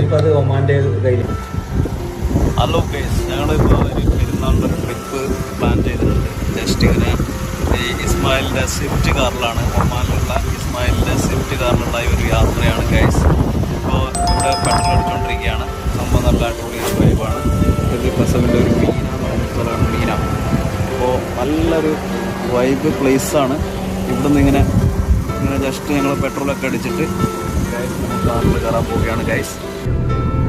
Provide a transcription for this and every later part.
ചിലപ്പോൾ അത് ഒമാന്റെ കയ്യിൽ ഹലോ ഗൈസ് ഞങ്ങളിപ്പോൾ ഒരു പെരുന്നാളിന്റെ ഒരു ട്രിപ്പ് പ്ലാൻ ചെയ്തിട്ടുണ്ട്. ജസ്റ്റ് ഇങ്ങനെ ഈ ഇസ്മായിലിന്റെ സ്വിഫ്റ്റ് കാറിലാണ് ഒമാനിലുള്ള ഇസ്മായിലിന്റെ സ്വിഫ്റ്റ് കാറിലുള്ള ഒരു യാത്രയാണ് ഗൈസ് ഇപ്പോൾ ഇവിടെ പെട്രോൾ എടുത്തുകൊണ്ടിരിക്കുകയാണ് സംഭവം നല്ല അടിപൊളി വൈബാണ് ഇത് പ്രസവിന്റെ ഒരു മീനാണ് സ്ഥലമാണ് മീന. അപ്പോൾ നല്ലൊരു വൈബ് പ്ലേസാണ് ഇവിടുന്ന് ഇങ്ങനെ ഇങ്ങനെ ജസ്റ്റ് ഞങ്ങൾ പെട്രോളൊക്കെ അടിച്ചിട്ട് ഗൈസ് കാറിൽ കയറാൻ പോവുകയാണ് ഗൈസ് Thank you.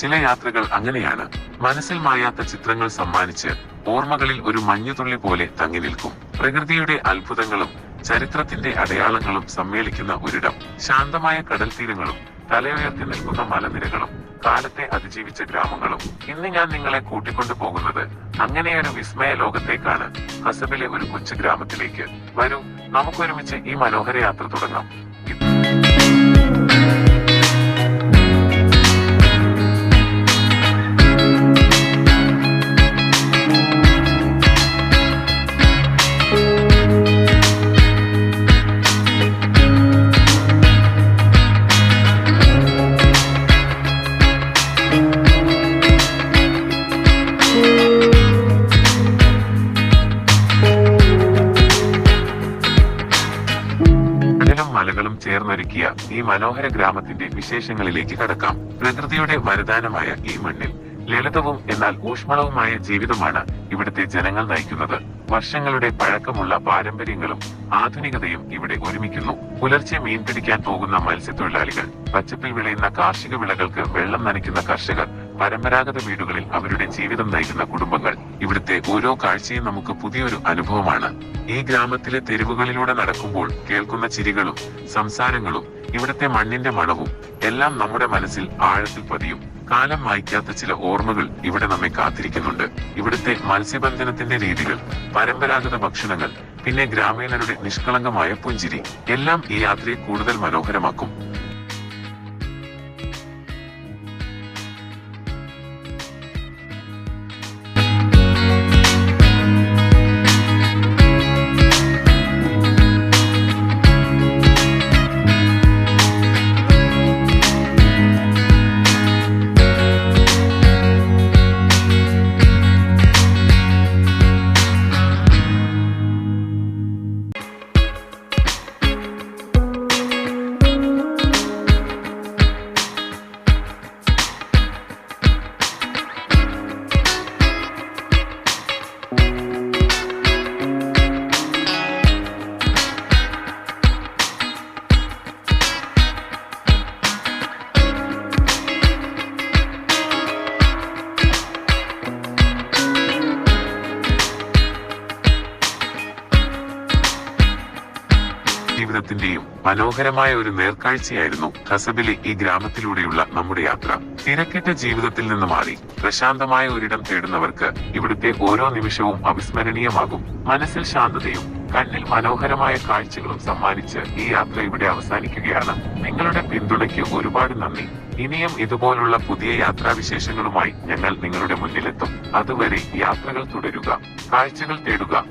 ചില യാത്രകൾ അങ്ങനെയാണ്. മനസ്സിൽ മായാത്ത ചിത്രങ്ങൾ സമ്മാനിച്ച് ഓർമ്മകളിൽ ഒരു മഞ്ഞുതുള്ളി പോലെ തങ്ങി നിൽക്കും. പ്രകൃതിയുടെ അത്ഭുതങ്ങളും ചരിത്രത്തിന്റെ അടയാളങ്ങളും സമ്മേളിക്കുന്ന ഒരിടം. ശാന്തമായ കടൽ തീരങ്ങളും തലയുയർത്തി നിൽക്കുന്ന മലനിരകളും കാലത്തെ അതിജീവിച്ച ഗ്രാമങ്ങളും. ഇന്ന് ഞാൻ നിങ്ങളെ കൂട്ടിക്കൊണ്ടു പോകുന്നത് അങ്ങനെയൊരു വിസ്മയ ലോകത്തേക്കാണ്. ഹസബിലെ ഒരു കൊച്ചു ഗ്രാമത്തിലേക്ക്. വരൂ നമുക്കൊരുമിച്ച് ഈ മനോഹര യാത്ര തുടങ്ങാം. ചേർന്നൊരുക്കിയ ഈ മനോഹര ഗ്രാമത്തിന്റെ വിശേഷങ്ങളിലേക്ക് കടക്കാം. പ്രകൃതിയുടെ വരദാനമായ ഈ മണ്ണിൽ ലളിതവും എന്നാൽ ഊഷ്മളവുമായ ജീവിതമാണ് ഇവിടുത്തെ ജനങ്ങൾ നയിക്കുന്നത്. വർഷങ്ങളുടെ പഴക്കമുള്ള പാരമ്പര്യങ്ങളും ആധുനികതയും ഇവിടെ ഒരുമിക്കുന്നു. പുലർച്ചെ മീൻ പിടിക്കാൻ പോകുന്ന മത്സ്യത്തൊഴിലാളികൾ പച്ചപ്പിൽ വിളയുന്ന കാർഷിക വിളകൾക്ക് വെള്ളം നനയ്ക്കുന്ന കർഷകർ പരമ്പരാഗത വീടുകളിൽ അവരുടെ ജീവിതം നയിക്കുന്ന കുടുംബങ്ങൾ ഇവിടുത്തെ ഓരോ കാഴ്ചയും നമുക്ക് പുതിയൊരു അനുഭവമാണ്. ഈ ഗ്രാമത്തിലെ തെരുവുകളിലൂടെ നടക്കുമ്പോൾ കേൾക്കുന്ന ചിരികളും സംസാരങ്ങളും ഇവിടുത്തെ മണ്ണിന്റെ മണവും എല്ലാം നമ്മുടെ മനസ്സിൽ ആഴത്തിൽ പതിയും. കാലം വായിക്കാത്ത ചില ഓർമ്മകൾ ഇവിടെ നമ്മെ കാത്തിരിക്കുന്നുണ്ട്. ഇവിടുത്തെ മത്സ്യബന്ധനത്തിന്റെ രീതികൾ പരമ്പരാഗത ഭക്ഷണങ്ങൾ പിന്നെ ഗ്രാമീണരുടെ നിഷ്കളങ്കമായ പുഞ്ചിരി എല്ലാം ഈ യാത്രയെ കൂടുതൽ മനോഹരമാക്കും. ജീവിതത്തിന്റെയും മനോഹരമായ ഒരു നേർക്കാഴ്ചയായിരുന്നു കസബിലെ ഈ ഗ്രാമത്തിലൂടെയുള്ള നമ്മുടെ യാത്ര. തിരക്കിട്ട ജീവിതത്തിൽ നിന്ന് മാറി പ്രശാന്തമായ ഒരിടം തേടുന്നവർക്ക് ഇവിടുത്തെ ഓരോ നിമിഷവും അവിസ്മരണീയമാകും. മനസ്സിൽ ശാന്തതയും കണ്ണിൽ മനോഹരമായ കാഴ്ചകളും സമ്മാനിച്ച് ഈ യാത്ര ഇവിടെ അവസാനിക്കുകയാണ്. നിങ്ങളുടെ പിന്തുണയ്ക്ക് ഒരുപാട് നന്ദി. ഇനിയും ഇതുപോലുള്ള പുതിയ യാത്രാവിശേഷങ്ങളുമായി ഞങ്ങൾ നിങ്ങളുടെ മുന്നിലെത്തും. അതുവരെ യാത്രകൾ തുടരുക കാഴ്ചകൾ തേടുക.